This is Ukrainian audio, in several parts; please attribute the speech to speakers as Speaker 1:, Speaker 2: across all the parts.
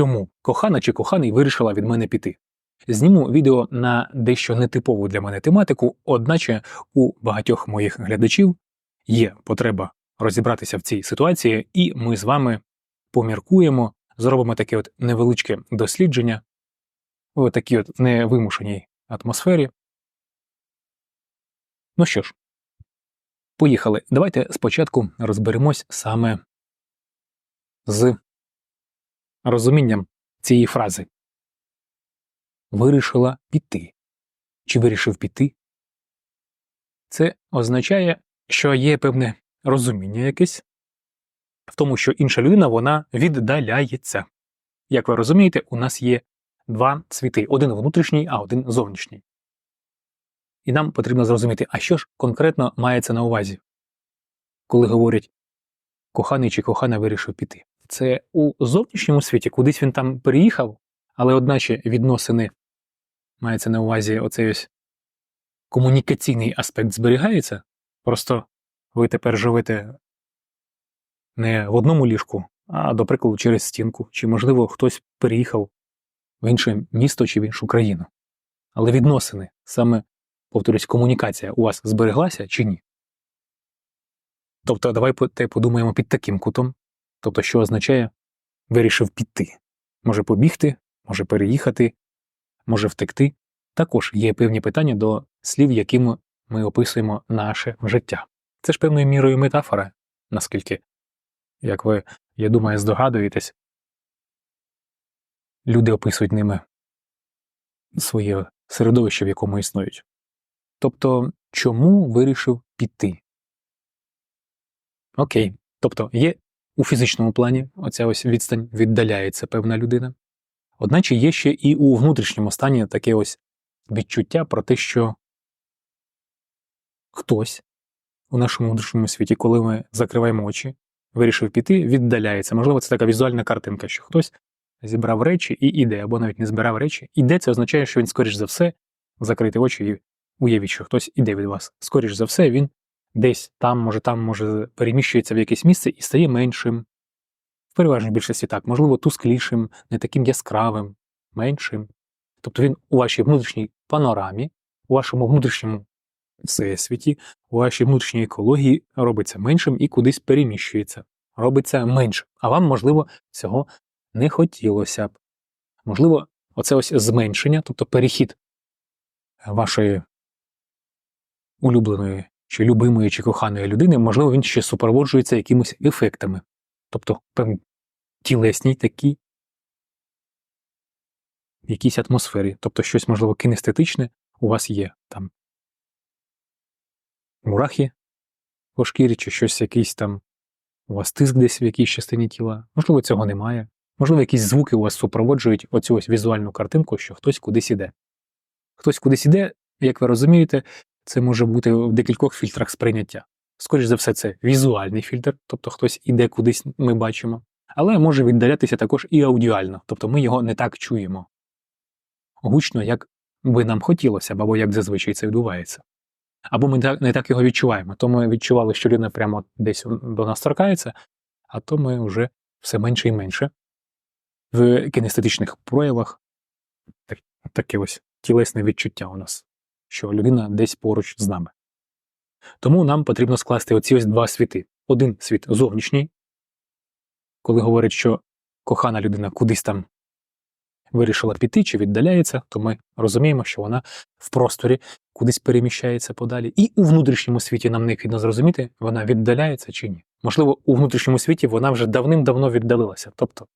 Speaker 1: чому кохана чи коханий вирішила від мене піти. Зніму відео на дещо нетипову для мене тематику, одначе у багатьох моїх глядачів є потреба розібратися в цій ситуації, і ми з вами поміркуємо, зробимо таке от невеличке дослідження у такій от невимушеній атмосфері. Ну що ж, поїхали. Давайте спочатку розберемось саме з розумінням цієї фрази. Вирішила піти. Чи вирішив піти? Це означає, що є певне розуміння якесь в тому, що інша людина вона віддаляється. Як ви розумієте, у нас є два світи: один внутрішній, а один зовнішній. І нам потрібно зрозуміти, а що ж конкретно мається на увазі, коли говорять коханий чи кохана вирішив піти. Це у зовнішньому світі, кудись він там переїхав, але одначе відносини мається на увазі оцей ось комунікаційний аспект зберігається. Просто ви тепер живете не в одному ліжку, а, до прикладу, через стінку, чи, можливо, хтось переїхав в інше місто чи в іншу країну. Але відносини, саме, повторюсь, комунікація у вас збереглася чи ні? Тобто, давайте подумаємо під таким кутом, тобто, що означає вирішив піти. Може побігти, може переїхати, може втекти. Також є певні питання до слів, якими ми описуємо наше життя. Це ж певною мірою метафора, наскільки, як ви, я думаю, здогадуєтесь, люди описують ними своє середовище, в якому існують. Тобто, чому вирішив піти? Окей. Тобто є у фізичному плані оця ось відстань віддаляється певна людина. Одначе є ще і у внутрішньому стані таке ось відчуття про те, що хтось у нашому внутрішньому світі, коли ми закриваємо очі, вирішив піти, віддаляється. Можливо, це така візуальна картинка, що хтось зібрав речі і іде, або навіть не збирав речі. Іде, це означає, що він, скоріш за все, закрити очі і уявіть, що хтось іде від вас. Скоріш за все, він десь там, може, там, може, переміщується в якесь місце і стає меншим. В переважній більшості так, можливо, тусклішим, не таким яскравим, меншим. Тобто він у вашій внутрішній панорамі, у вашому внутрішньому всесвіті, у вашій внутрішній екології робиться меншим і кудись переміщується, робиться меншим. А вам, можливо, цього не хотілося б. Можливо, оце ось зменшення, тобто перехід вашої улюбленої чи любимої чи коханої людини, можливо, він ще супроводжується якимись ефектами, тобто певні тілесні такі в якійсь атмосфері, тобто щось, можливо, кінестетичне у вас є там мурахи по шкірі, чи щось якийсь там, у вас тиск десь в якійсь частині тіла, можливо, цього немає. Можливо, якісь звуки у вас супроводжують оцю ось візуальну картинку, що хтось кудись іде. Хтось кудись іде, як ви розумієте, це може бути в декількох фільтрах сприйняття. Скоріше за все, це візуальний фільтр, тобто хтось іде кудись, ми бачимо, але може віддалятися також і аудіально, тобто ми його не так чуємо. Гучно, як би нам хотілося або як зазвичай це відбувається. Або ми не так його відчуваємо, то ми відчували, що людина прямо десь до нас торкається, а то ми вже все менше і менше в кінестетичних проявах таке ось тілесне відчуття у нас що людина десь поруч з нами. Тому нам потрібно скласти оці ось два світи. Один світ зовнішній, коли говорять, що кохана людина кудись там вирішила піти чи віддаляється, то ми розуміємо, що вона в просторі кудись переміщається подалі. І у внутрішньому світі нам необхідно зрозуміти, вона віддаляється чи ні. Можливо, у внутрішньому світі вона вже давним-давно віддалилася. Тобто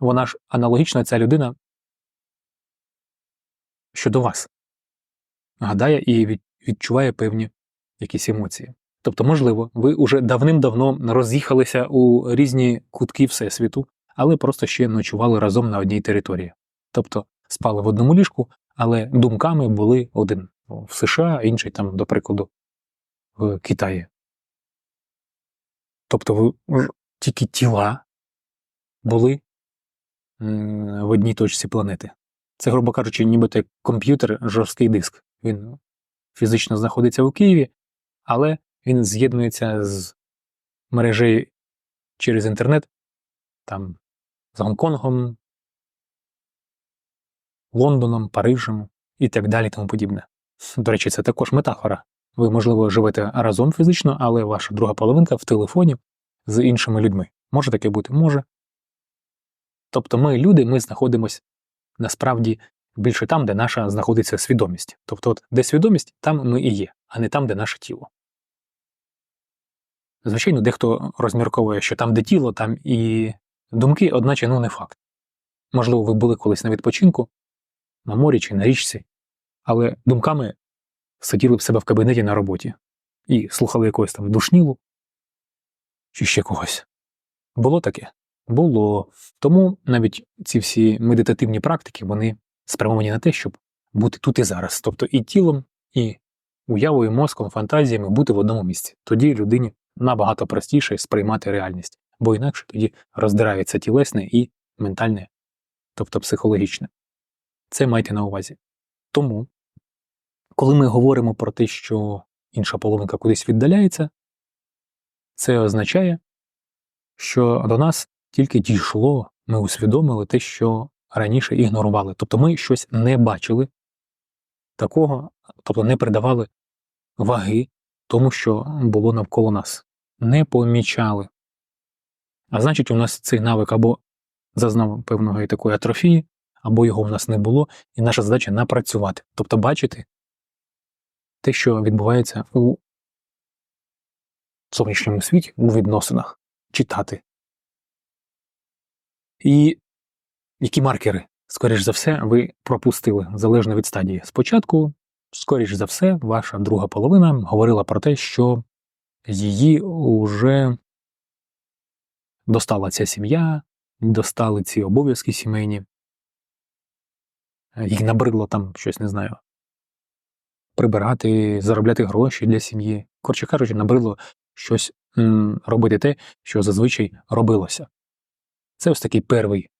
Speaker 1: вона ж аналогічна ця людина щодо вас гадає і відчуває певні якісь емоції. Тобто, можливо, ви уже давним-давно роз'їхалися у різні кутки Всесвіту, але просто ще ночували разом на одній території. Тобто спали в одному ліжку, але думками були один в США, інший там, до прикладу, в Китаї. Тобто ви тільки тіла були в одній точці планети. Це, грубо кажучи, нібито комп'ютер, жорсткий диск. Він фізично знаходиться у Києві, але він з'єднується з мережею через інтернет, там з Гонконгом, Лондоном, Парижем і так далі тому подібне. До речі, це також метафора. Ви, можливо, живете разом фізично, але ваша друга половинка в телефоні з іншими людьми. Може таке бути? Може. Тобто ми, люди, ми знаходимося насправді більше там, де наша знаходиться свідомість. Тобто, от, де свідомість, там ми і є, а не там, де наше тіло. Звичайно, дехто розмірковує, що там, де тіло, там і думки, одначе ну не факт. Можливо, ви були колись на відпочинку, на морі чи на річці, але думками сиділи в себе в кабінеті на роботі і слухали якогось там душнілу чи ще когось. Було таке? Було. Тому навіть ці всі медитативні практики вони спрямовані на те, щоб бути тут і зараз, тобто і тілом, і уявою, мозком, фантазіями бути в одному місці. Тоді людині набагато простіше сприймати реальність, бо інакше тоді роздирається тілесне і ментальне, тобто психологічне. Це майте на увазі. Тому, коли ми говоримо про те, що інша половинка кудись віддаляється, це означає, що до нас тільки дійшло, ми усвідомили те, що раніше ігнорували. Тобто ми щось не бачили такого, тобто не придавали ваги тому, що було навколо нас, не помічали. А значить, у нас цей навик або зазнав певного і такої атрофії, або його в нас не було, і наша задача напрацювати, тобто бачити те, що відбувається у зовнішньому світі, у відносинах, читати. І які маркери, скоріш за все, ви пропустили залежно від стадії. Спочатку, скоріш за все, ваша друга половина говорила про те, що її вже достала ця сім'я, достали ці обов'язки сімейні, їй набридло там щось не знаю. Прибирати, заробляти гроші для сім'ї. Коротше кажучи, набридло щось робити те, що зазвичай робилося. Це ось такий перший,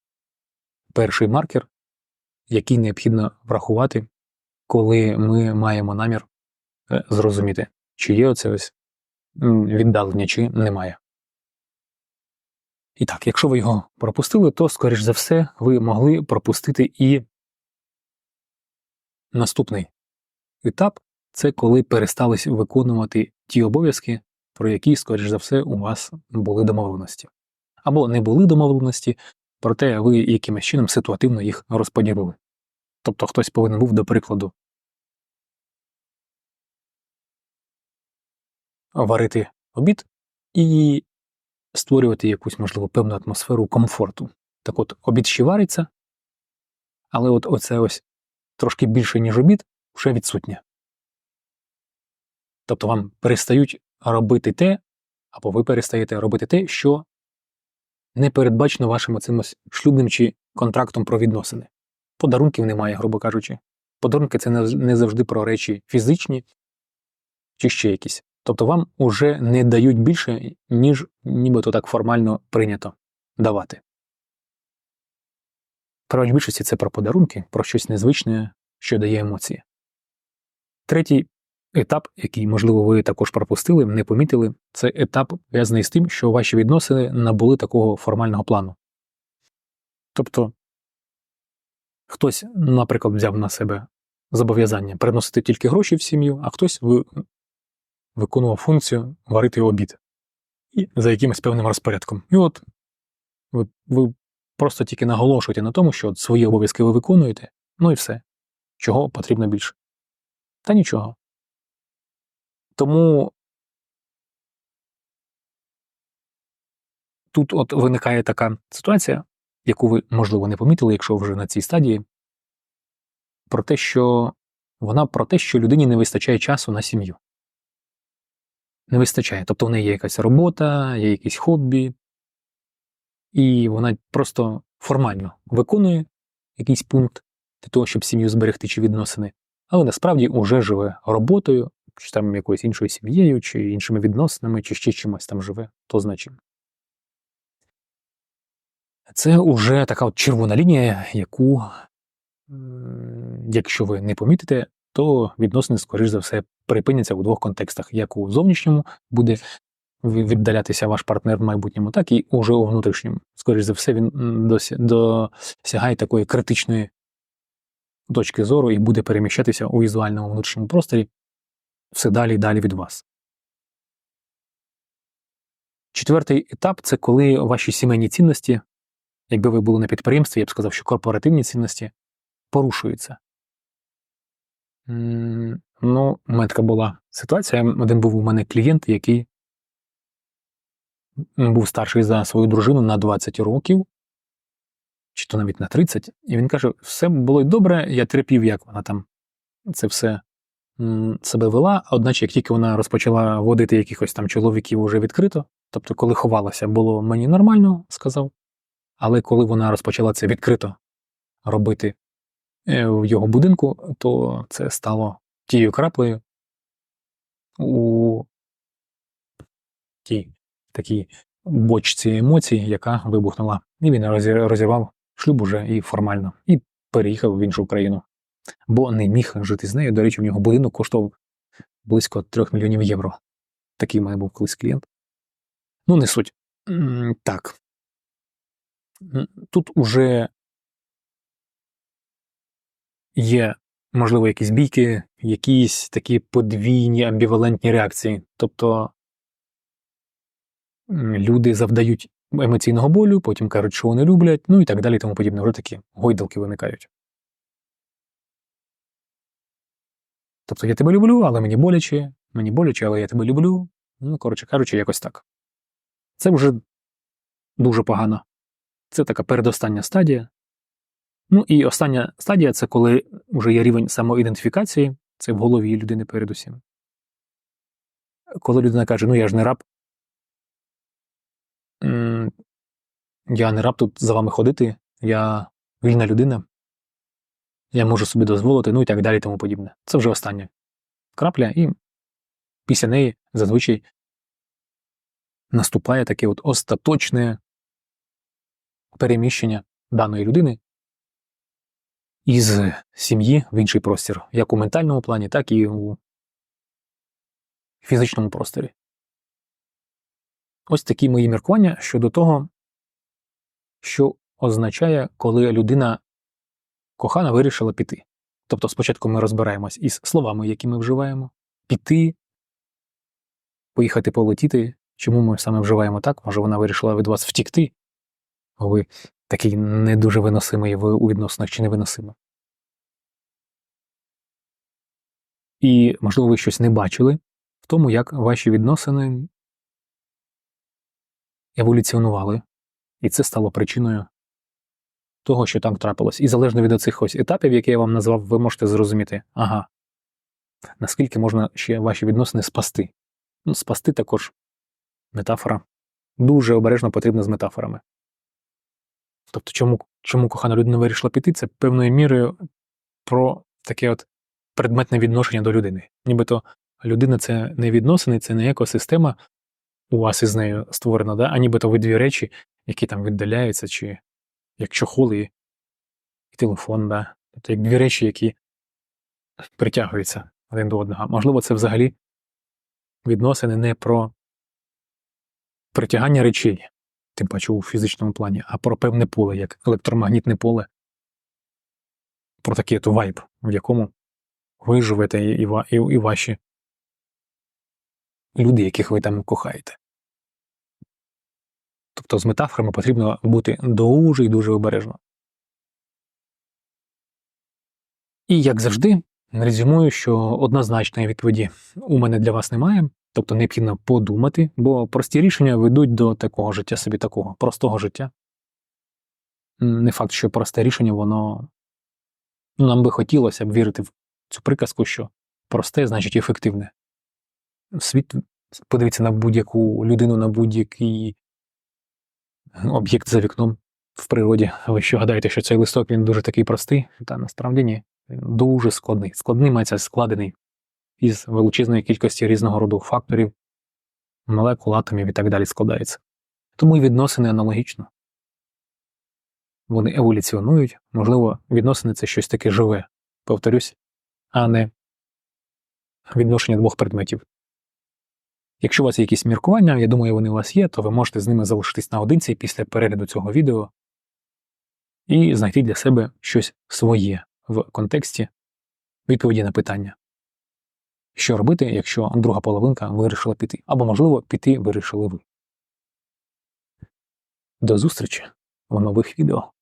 Speaker 1: перший маркер, який необхідно врахувати, коли ми маємо намір е, зрозуміти, чи є оце ось віддалення, чи немає. І так, якщо ви його пропустили, то, скоріш за все, ви могли пропустити і наступний етап це коли перестали виконувати ті обов'язки, про які, скоріш за все, у вас були домовленості. Або не були домовленості, проте ви якимось чином ситуативно їх розподілили. Тобто хтось повинен був, до прикладу, варити обід і створювати якусь, можливо, певну атмосферу комфорту. Так от, обід ще вариться, але от оце ось трошки більше, ніж обід, вже відсутнє. Тобто вам перестають робити те, або ви перестаєте робити те, що не передбачено вашим оцим шлюбним чи контрактом про відносини. Подарунків немає, грубо кажучи. Подарунки це не завжди про речі фізичні чи ще якісь. Тобто вам уже не дають більше, ніж нібито так формально прийнято давати. Переважно більшості це про подарунки, про щось незвичне, що дає емоції. Третій етап, який, можливо, ви також пропустили, не помітили, це етап пов'язаний з тим, що ваші відносини набули такого формального плану. Тобто хтось, наприклад, взяв на себе зобов'язання приносити тільки гроші в сім'ю, а хтось виконував функцію варити обід за якимось певним розпорядком. І от ви, ви просто тільки наголошуєте на тому, що от свої обов'язки ви виконуєте, ну і все. Чого потрібно більше? Та нічого. Тому тут от виникає така ситуація, яку ви, можливо, не помітили, якщо вже на цій стадії, про те, що вона про те, що людині не вистачає часу на сім'ю. Не вистачає. Тобто в неї є якась робота, є якісь хобі, і вона просто формально виконує якийсь пункт для того, щоб сім'ю зберегти чи відносини, але насправді уже живе роботою, чи там якоюсь іншою сім'єю, чи іншими відносинами, чи ще чимось там живе, то значить. Це вже така от червона лінія, яку, якщо ви не помітите, то відносини, скоріш за все, припиняться у двох контекстах: як у зовнішньому буде віддалятися ваш партнер в майбутньому, так і уже у внутрішньому. Скоріш за все, він досягає такої критичної точки зору і буде переміщатися у візуальному внутрішньому просторі все далі і далі від вас. Четвертий етап це коли ваші сімейні цінності, якби ви були на підприємстві, я б сказав, що корпоративні цінності порушуються. Ну, у мене така була ситуація. Один був у мене клієнт, який був старший за свою дружину на 20 років, чи то навіть на 30, і він каже: все було й добре, я терпів, як вона там це все себе вела. Одначе, як тільки вона розпочала водити якихось там чоловіків уже відкрито, тобто, коли ховалася, було мені нормально, сказав. Але коли вона розпочала це відкрито робити е, в його будинку, то це стало тією краплею у тій такій бочці емоцій, яка вибухнула. І він розір- розірвав шлюб уже і формально, і переїхав в іншу країну. Бо не міг жити з нею. До речі, в нього будинок коштував близько 3 мільйонів євро. Такий мене був колись клієнт. Ну, не суть. Так. Тут уже є, можливо, якісь бійки, якісь такі подвійні амбівалентні реакції. Тобто люди завдають емоційного болю, потім кажуть, що вони люблять, ну і так далі, і тому подібне. Вже такі гойдалки виникають. Тобто я тебе люблю, але мені боляче, мені боляче, але я тебе люблю. Ну, коротше кажучи, якось так. Це вже дуже погано. Це така передостання стадія. Ну і остання стадія це коли вже є рівень самоідентифікації, це в голові людини передусім. Коли людина каже, ну я ж не раб, я не раб тут за вами ходити, я вільна людина, я можу собі дозволити, ну і так далі, тому подібне. Це вже остання крапля, і після неї зазвичай наступає таке от остаточне переміщення даної людини із сім'ї в інший простір, як у ментальному плані, так і у фізичному просторі. Ось такі мої міркування щодо того, що означає, коли людина кохана вирішила піти. Тобто спочатку ми розбираємось із словами, які ми вживаємо, піти, поїхати полетіти. Чому ми саме вживаємо так? Може, вона вирішила від вас втікти, бо ви такий не дуже виносимий в у відносинах чи невиносимо. І, можливо, ви щось не бачили в тому, як ваші відносини еволюціонували, і це стало причиною того, що там трапилось. І залежно від оцих ось етапів, які я вам назвав, ви можете зрозуміти, ага, наскільки можна ще ваші відносини спасти. Ну, спасти також метафора. Дуже обережно потрібно з метафорами. Тобто, чому, чому кохана людина вирішила піти, це певною мірою про таке от предметне відношення до людини. Нібито людина це не відносини, це не екосистема у вас із нею створена, да? а нібито ви дві речі, які там віддаляються, чи як чохол і, і телефон, да? тобто як дві речі, які притягуються один до одного. Можливо, це взагалі відносини не про притягання речей, тим паче у фізичному плані, а про певне поле, як електромагнітне поле, про такий от вайб, в якому ви живете і, і, і, і ваші люди, яких ви там кохаєте. Тобто з метафорами потрібно бути дуже і дуже обережно. І як завжди, резюмую, що однозначної відповіді у мене для вас немає, тобто необхідно подумати, бо прості рішення ведуть до такого життя собі такого, простого життя. Не факт, що просте рішення, воно ну, нам би хотілося б вірити в цю приказку, що просте значить ефективне. Світ подивіться на будь-яку людину, на будь-який об'єкт за вікном в природі. Ви що гадаєте, що цей листок він дуже такий простий? Та насправді ні. Дуже складний. Складний мається складений із величезної кількості різного роду факторів, молекул, атомів і так далі складається. Тому і відносини аналогічно. Вони еволюціонують, можливо, відносини це щось таке живе, повторюсь, а не відношення двох предметів. Якщо у вас є якісь міркування, я думаю, вони у вас є, то ви можете з ними залишитись наодинці після перегляду цього відео і знайти для себе щось своє в контексті відповіді на питання. Що робити, якщо друга половинка вирішила піти, або, можливо, піти вирішили ви. До зустрічі в нових відео.